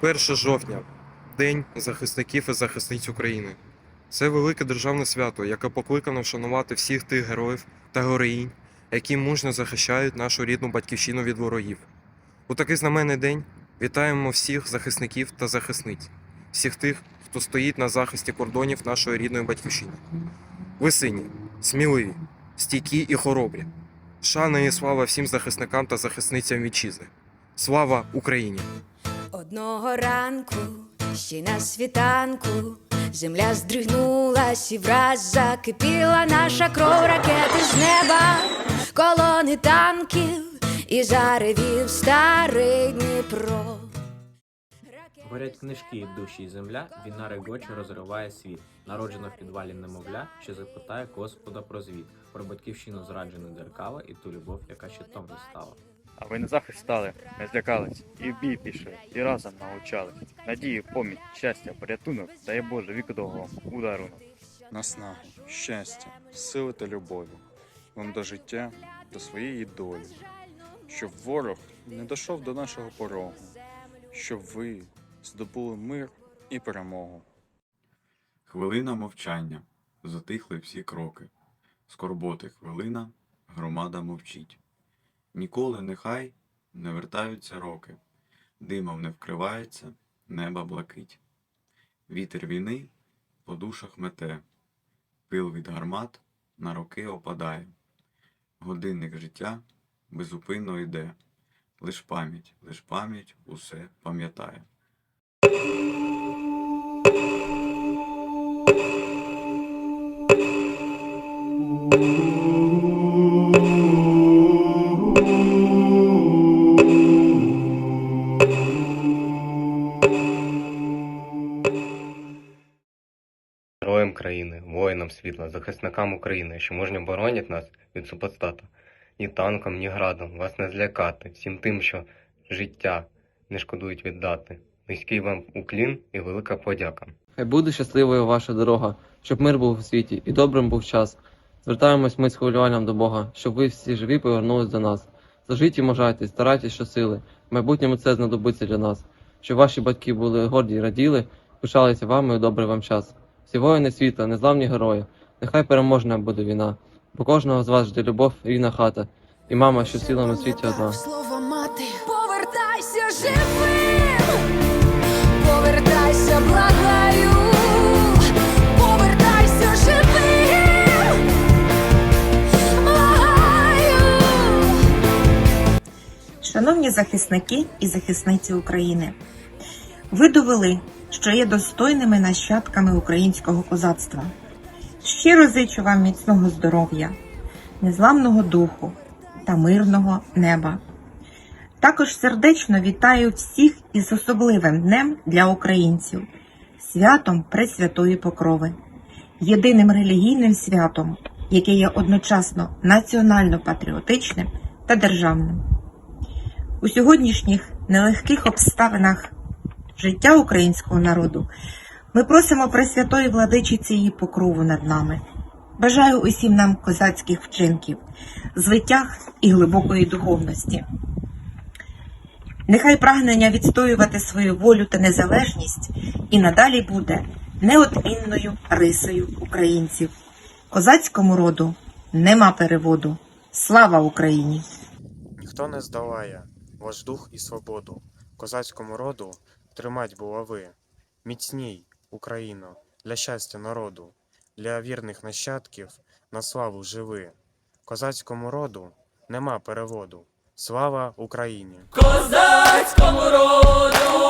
1 жовтня День захисників і захисниць України. Це велике державне свято, яке покликано вшанувати всіх тих героїв та героїнь, які мужньо захищають нашу рідну батьківщину від ворогів. У такий знаменний день вітаємо всіх захисників та захисниць, всіх тих, хто стоїть на захисті кордонів нашої рідної батьківщини. Ви сині, сміливі, стійкі і хоробрі. Шана і слава всім захисникам та захисницям вітчизни. Слава Україні! Одного ранку, ще на світанку, земля здригнулась і враз закипіла наша кров ракети з неба, колони танків і заревів старий Дніпро. Горять книжки, душі і земля, війна регоче розриває світ. Народжено в підвалі немовля, що запитає Господа про звіт, про батьківщину зраджену дзеркала і ту любов, яка щитом застала. А ви на захист стали, не злякались, і в бій пішли, і разом навчались. Надію, поміч, щастя, порятунок, дає Боже віку довго, ударунок. наснагу, щастя, сили та любові, вам до життя, до своєї долі, щоб ворог не дійшов до нашого порогу, щоб ви здобули мир і перемогу. Хвилина мовчання. Затихли всі кроки. Скорботи хвилина, громада мовчить. Ніколи нехай не вертаються роки. Димом не вкривається, неба блакить. Вітер війни по душах мете. Пил від гармат на роки опадає. Годинник життя безупинно йде. Лиш пам'ять, лиш пам'ять усе пам'ятає. Героям країни, воїнам світла, захисникам України, що мужньо боронять нас від супостата. Ні танком, ні градом вас не злякати, всім тим, що життя не шкодують віддати. Низький вам уклін і велика подяка. Хай буде щасливою ваша дорога, щоб мир був у світі і добрим був час. Звертаємось ми з хвилюванням до Бога, щоб ви всі живі повернулись до нас. Зажиті можайте, старайтесь щосили. В майбутньому це знадобиться для нас. Щоб ваші батьки були горді і раділи, пишалися вами у добрий вам час. Всі воїни світа, незламні герої, нехай переможна буде війна, бо кожного з вас жде любов, рідна хата, і мама, що в цілому світі одна. Слово мати, повертайся живим, повертайся, благаю, повертайся живим, благаю. Шановні захисники і захисниці України, ви довели, що є достойними нащадками українського козацтва. Щиро зичу вам міцного здоров'я, незламного духу та мирного неба. Також сердечно вітаю всіх із особливим днем для українців святом Пресвятої Покрови, єдиним релігійним святом, яке є одночасно національно-патріотичним та державним. У сьогоднішніх нелегких обставинах життя українського народу ми просимо Пресвятої владичиці її покрову над нами. Бажаю усім нам козацьких вчинків, звитяг і глибокої духовності. Нехай прагнення відстоювати свою волю та незалежність і надалі буде неодмінною рисою українців. Козацькому роду нема переводу. Слава Україні! Ніхто не здолає ваш дух і свободу. Козацькому роду тримать булави. Міцній, Україно, для щастя народу, для вірних нащадків на славу живи. Козацькому роду нема переводу. Слава Україні! Козацькому роду